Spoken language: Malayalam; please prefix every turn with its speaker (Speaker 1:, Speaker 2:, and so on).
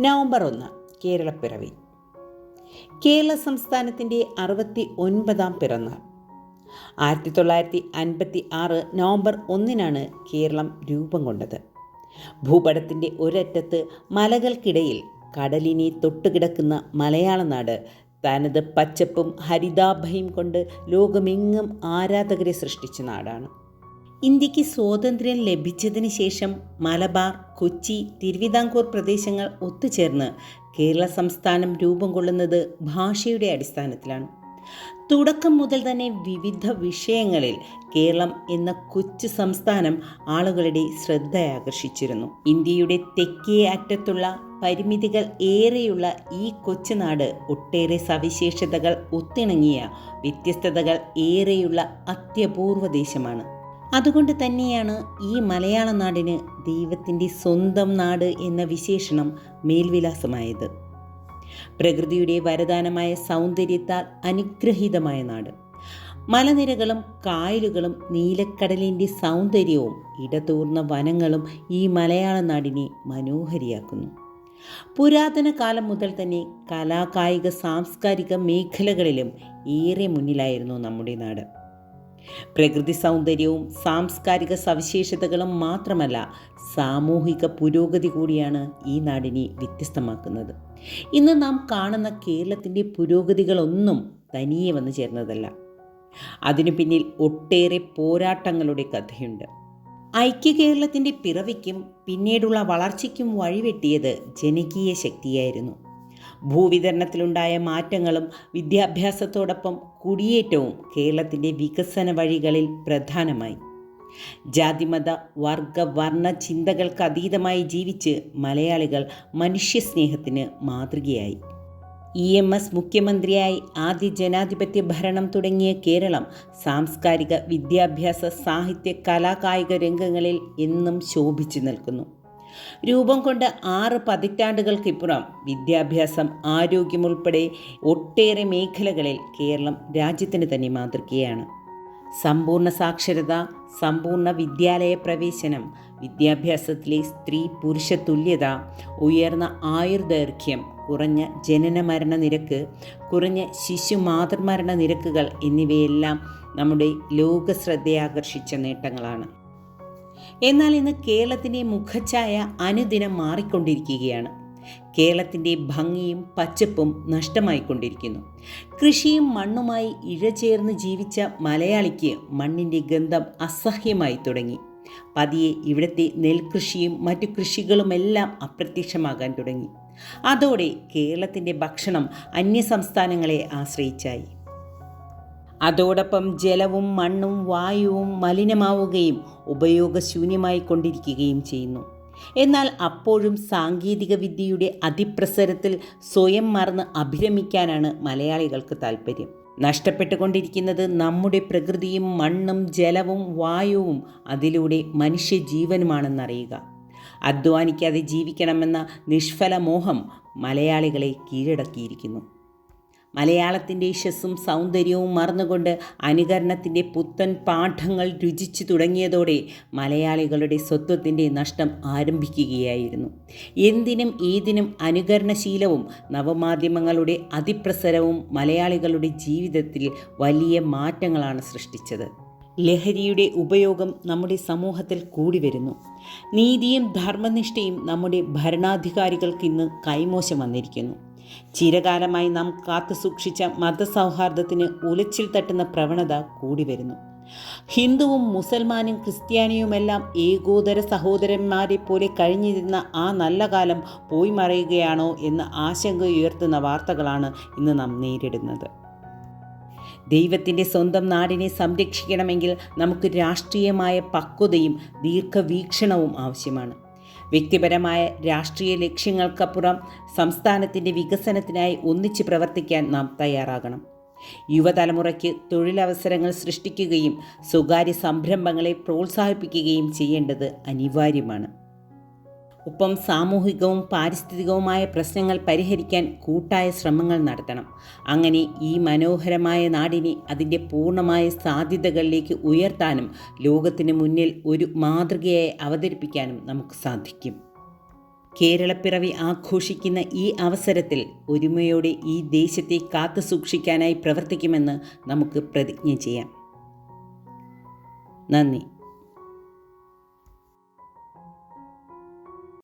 Speaker 1: നവംബർ ഒന്ന് കേരളപ്പിറവി. കേരള സംസ്ഥാനത്തിന്റെ അറുപത്തി ഒൻപതാം പിറന്നാൾ. ആയിരത്തി തൊള്ളായിരത്തി അൻപത്തി ആറ് നവംബർ ഒന്നിനാണ് കേരളം രൂപം കൊണ്ടത്. ഭൂപടത്തിന്റെ ഒരറ്റത്ത് മലകൾക്കിടയിൽ കടലിനെ തൊട്ടുകിടക്കുന്ന മലയാള നാട് തനത് പച്ചപ്പും ഹരിതാഭയും കൊണ്ട് ലോകമെങ്ങും ആരാധകരെ സൃഷ്ടിച്ച നാടാണ്. ഇന്ത്യയ്ക്ക് സ്വാതന്ത്ര്യം ലഭിച്ചതിന് ശേഷം മലബാർ കൊച്ചി തിരുവിതാംകൂർ പ്രദേശങ്ങൾ ഒത്തുചേർന്ന് കേരള സംസ്ഥാനം രൂപം കൊള്ളുന്നത് ഭാഷയുടെ അടിസ്ഥാനത്തിലാണ്. തുടക്കം മുതൽ തന്നെ വിവിധ വിഷയങ്ങളിൽ കേരളം എന്ന കൊച്ചു സംസ്ഥാനം ആളുകളുടെ ശ്രദ്ധയാകർഷിച്ചിരുന്നു. ഇന്ത്യയുടെ തെക്കേ അറ്റത്തുള്ള പരിമിതികൾ ഏറെയുള്ള ഈ കൊച്ചുനാട് ഒട്ടേറെ സവിശേഷതകൾ ഒത്തിണങ്ങിയ വ്യത്യസ്തതകൾ ഏറെയുള്ള അത്യപൂർവ ദേശമാണ്. അതുകൊണ്ട് തന്നെയാണ് ഈ മലയാള നാടിന് ദൈവത്തിന്റെ സ്വന്തം നാട് എന്ന വിശേഷണം മേൽവിലാസമായത്. പ്രകൃതിയുടെ വരദാനമായ സൗന്ദര്യത്താൽ അനുഗ്രഹീതമായ നാട്. മലനിരകളും കായലുകളും നീലക്കടലിന്റെ സൗന്ദര്യവും ഇടതൂർന്ന വനങ്ങളും ഈ മലയാള നാടിനെ മനോഹരിയാക്കുന്നു. പുരാതന കാലം മുതൽ തന്നെ കലാകായിക സാംസ്കാരിക മേഖലകളിലും ഏറെ മുന്നിലായിരുന്നു നമ്മുടെ നാട്. പ്രകൃതി സൗന്ദര്യവും സാംസ്കാരിക സവിശേഷതകളും മാത്രമല്ല സാമൂഹിക പുരോഗതി കൂടിയാണ് ഈ നാടിനെ വ്യത്യസ്തമാക്കുന്നത്. ഇന്ന് നാം കാണുന്ന കേരളത്തിന്റെ പുരോഗതികളൊന്നും തനിയെ വന്നു ചേർന്നതല്ല. അതിനു പിന്നിൽ ഒട്ടേറെ പോരാട്ടങ്ങളുടെ കഥയുണ്ട്. ഐക്യ കേരളത്തിന്റെ പിറവിക്കും പിന്നീടുള്ള വളർച്ചയ്ക്കും വഴിവെട്ടിയത് ജനകീയ ശക്തിയായിരുന്നു. ഭൂവിതരണത്തിലുണ്ടായ മാറ്റങ്ങളും വിദ്യാഭ്യാസത്തോടൊപ്പം കുടിയേറ്റവും കേരളത്തിന്റെ വികസന വഴികളിൽ പ്രധാനമായി. ജാതിമത വർഗ വർണ ചിന്തകൾക്ക് അതീതമായി ജീവിച്ച് മലയാളികൾ മനുഷ്യസ്നേഹത്തിന് മാതൃകയായി. ഇ എം എസ് മുഖ്യമന്ത്രിയായി ആദ്യ ജനാധിപത്യ ഭരണം തുടങ്ങിയ കേരളം സാംസ്കാരിക വിദ്യാഭ്യാസ സാഹിത്യ കലാകായിക രംഗങ്ങളിൽ എന്നും ശോഭിച്ചു നിൽക്കുന്നു. രൂപം കൊണ്ട് ആറ് പതിറ്റാണ്ടുകൾക്കിപ്പുറം വിദ്യാഭ്യാസം ആരോഗ്യമുൾപ്പെടെ ഒട്ടേറെ മേഖലകളിൽ കേരളം രാജ്യത്തിന് തന്നെ മാതൃകയാണ്. സമ്പൂർണ സാക്ഷരത സമ്പൂർണ വിദ്യാലയ പ്രവേശനം വിദ്യാഭ്യാസത്തിലെ സ്ത്രീ പുരുഷ തുല്യത ഉയർന്ന ആയുർദൈർഘ്യം കുറഞ്ഞ ജനന മരണ നിരക്ക് കുറഞ്ഞ ശിശു മാതൃമരണ നിരക്കുകൾ എന്നിവയെല്ലാം നമ്മുടെ ലോക ശ്രദ്ധയാകർഷിച്ച നേട്ടങ്ങളാണ്. എന്നാൽ ഇന്ന് കേരളത്തിന്റെ മുഖഛായ അനുദിനം മാറിക്കൊണ്ടിരിക്കുകയാണ്. കേരളത്തിന്റെ ഭംഗിയും പച്ചപ്പും നഷ്ടമായിക്കൊണ്ടിരിക്കുന്നു. കൃഷിയും മണ്ണുമായി ഇഴചേർന്ന് ജീവിച്ച മലയാളിക്ക് മണ്ണിന്റെ ഗന്ധം അസഹ്യമായി തുടങ്ങി. പതിയെ ഇവിടുത്തെ നെൽകൃഷിയും മറ്റു കൃഷികളുമെല്ലാം അപ്രത്യക്ഷമാകാൻ തുടങ്ങി. അതോടെ കേരളത്തിന്റെ ഭക്ഷണം അന്യസംസ്ഥാനങ്ങളെ ആശ്രയിച്ചായി. അതോടൊപ്പം ജലവും മണ്ണും വായുവും മലിനമാവുകയും ഉപയോഗശൂന്യമായി കൊണ്ടിരിക്കുകയും ചെയ്യുന്നു. എന്നാൽ അപ്പോഴും സാങ്കേതിക വിദ്യയുടെ അതിപ്രസരത്തിൽ സ്വയം മറന്ന് അഭിരമിക്കാനാണ് മലയാളികൾക്ക് താല്പര്യം നഷ്ടപ്പെട്ടുകൊണ്ടിരിക്കുന്നത് നമ്മുടെ പ്രകൃതിയും മണ്ണും ജലവും വായുവും അതിലൂടെ മനുഷ്യജീവനുമാണെന്നറിയുക. അധ്വാനിക്കാതെ ജീവിക്കണമെന്ന നിഷ്ഫല മോഹം മലയാളികളെ കീഴടക്കിയിരിക്കുന്നു. മലയാളത്തിന്റെ യശസ്സും സൗന്ദര്യവും മറന്നുകൊണ്ട് അനുകരണത്തിന്റെ പുത്തൻ പാഠങ്ങൾ രുചിച്ചു തുടങ്ങിയതോടെ മലയാളികളുടെ സ്വത്വത്തിന്റെ നഷ്ടം ആരംഭിക്കുകയായിരുന്നു. എന്തിനും ഏതിനും അനുകരണശീലവും നവമാധ്യമങ്ങളുടെ അതിപ്രസരവും മലയാളികളുടെ ജീവിതത്തിൽ വലിയ മാറ്റങ്ങളാണ് സൃഷ്ടിച്ചത്. ലഹരിയുടെ ഉപയോഗം നമ്മുടെ സമൂഹത്തിൽ കൂടി വരുന്നു. നീതിയും ധർമ്മനിഷ്ഠയും നമ്മുടെ ഭരണാധികാരികൾക്ക് ഇന്ന് കൈമോശം വന്നിരിക്കുന്നു. ചിരകാലമായി നാം കാത്തു സൂക്ഷിച്ച മതസൗഹാർദ്ദത്തിന് ഉലച്ചിൽ തട്ടുന്ന പ്രവണത കൂടി വരുന്നു. ഹിന്ദുവും മുസൽമാനും ക്രിസ്ത്യാനിയുമെല്ലാം ഏകോദര സഹോദരന്മാരെ പോലെ കഴിഞ്ഞിരുന്ന ആ നല്ല കാലം പോയി മറയുകയാണോ എന്ന ആശങ്ക ഉയർത്തുന്ന വാർത്തകളാണ് ഇന്ന് നാം നേരിടുന്നത്. ദൈവത്തിന്റെ സ്വന്തം നാടിനെ സംരക്ഷിക്കണമെങ്കിൽ നമുക്ക് രാഷ്ട്രീയമായ പക്വതയും ദീർഘവീക്ഷണവും ആവശ്യമാണ്. വ്യക്തിപരമായ രാഷ്ട്രീയ ലക്ഷ്യങ്ങൾക്കപ്പുറം സംസ്ഥാനത്തിന്റെ വികസനത്തിനായി ഒന്നിച്ച് പ്രവർത്തിക്കാൻ നാം തയ്യാറാകണം. യുവതലമുറയ്ക്ക് തൊഴിലവസരങ്ങൾ സൃഷ്ടിക്കുകയും സ്വകാര്യ സംരംഭങ്ങളെ പ്രോത്സാഹിപ്പിക്കുകയും ചെയ്യേണ്ടത് അനിവാര്യമാണ്. ഒപ്പം സാമൂഹികവും പാരിസ്ഥിതികവുമായ പ്രശ്നങ്ങൾ പരിഹരിക്കാൻ കൂട്ടായ ശ്രമങ്ങൾ നടത്തണം. അങ്ങനെ ഈ മനോഹരമായ നാടിനെ അതിന്റെ പൂർണമായ സാധ്യതകളിലേക്ക് ഉയർത്താനും ലോകത്തിന് മുന്നിൽ ഒരു മാതൃകയായി അവതരിപ്പിക്കാനും നമുക്ക് സാധിക്കും. കേരളപ്പിറവി ആഘോഷിക്കുന്ന ഈ അവസരത്തിൽ ഒരുമയോടെ ഈ ദേശത്തെ കാത്തു സൂക്ഷിക്കാനായി പ്രവർത്തിക്കുമെന്ന് നമുക്ക് പ്രതിജ്ഞ ചെയ്യാം. നന്ദി.